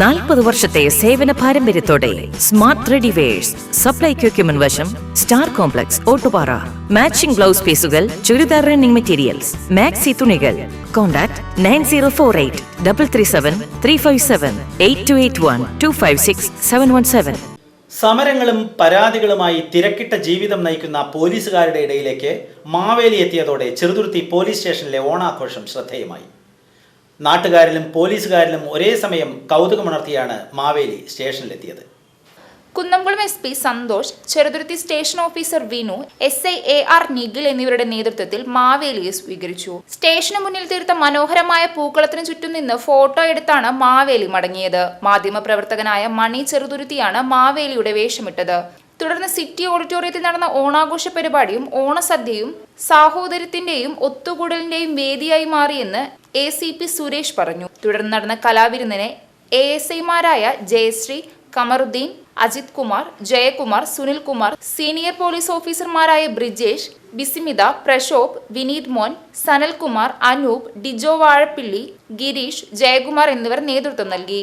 നാൽപ്പത് വർഷത്തെ സേവന പാരമ്പര്യത്തോടെ സ്മാർട്ട് റെഡിവേഴ്സ് സപ്ലൈ എക്യുപ്മെന്റ് വശം star complex Ottupara. Matching blouse പീസുകൾ ചുരിദാർ റണ്ണിംഗ് മെറ്റീരിയൽസ്. മാക്സി തുണികൾ. Contact nine zero four eight double three seven three five seven eight two eight one two five six seven one seven. സമരങ്ങളും പരാതികളുമായി തിരക്കിട്ട ജീവിതം നയിക്കുന്ന പോലീസുകാരുടെ ഇടയിലേക്ക് മാവേലി എത്തിയതോടെ ചെറുതുരുത്തി പോലീസ് സ്റ്റേഷനിലെ ഓണാഘോഷം ശ്രദ്ധേയമായി. നാട്ടുകാരിലും പോലീസുകാരിലും ഒരേ സമയം കൗതുകമുണർത്തിയാണ് Maveli സ്റ്റേഷനിലെത്തിയത്. Kunnamkulam S P Santhosh Cheruthuruthy station officer Vinu S I A R Nikhil എന്നിവരുടെ നേതൃത്വത്തിൽ മാവേലിയെ സ്വീകരിച്ചു. സ്റ്റേഷന് മുന്നിൽ തീർത്ത മനോഹരമായ പൂക്കളത്തിന് ചുറ്റും നിന്ന് ഫോട്ടോ എടുത്താണ് മാവേലി മടങ്ങിയത്. മാധ്യമപ്രവർത്തകനായ മണി ചെറുതുരുത്തിയാണ് മാവേലിയുടെ വേഷമിട്ടത്. തുടർന്ന് സിറ്റി ഓഡിറ്റോറിയത്തിൽ നടന്ന ഓണാഘോഷ പരിപാടിയും ഓണസദ്യയും സാഹോദര്യത്തിന്റെയും ഒത്തുകൂടലിന്റെയും വേദിയായി മാറിയെന്ന് എ സി പി സുരേഷ് പറഞ്ഞു. തുടർന്ന് നടന്ന കലാവിരുന്നിനെ എ എസ് ഐമാരായ ജയശ്രീ കമറുദ്ദീൻ അജിത് കുമാർ ജയകുമാർ സുനിൽകുമാർ സീനിയർ പോലീസ് ഓഫീസർമാരായ ബ്രിജേഷ് ബിസിമിത പ്രശോഭ് വിനീത് മോൻ സനൽകുമാർ അനൂപ് ഡിജോ വാഴപ്പിള്ളി ഗിരീഷ് ജയകുമാർ എന്നിവർ നേതൃത്വം നൽകി.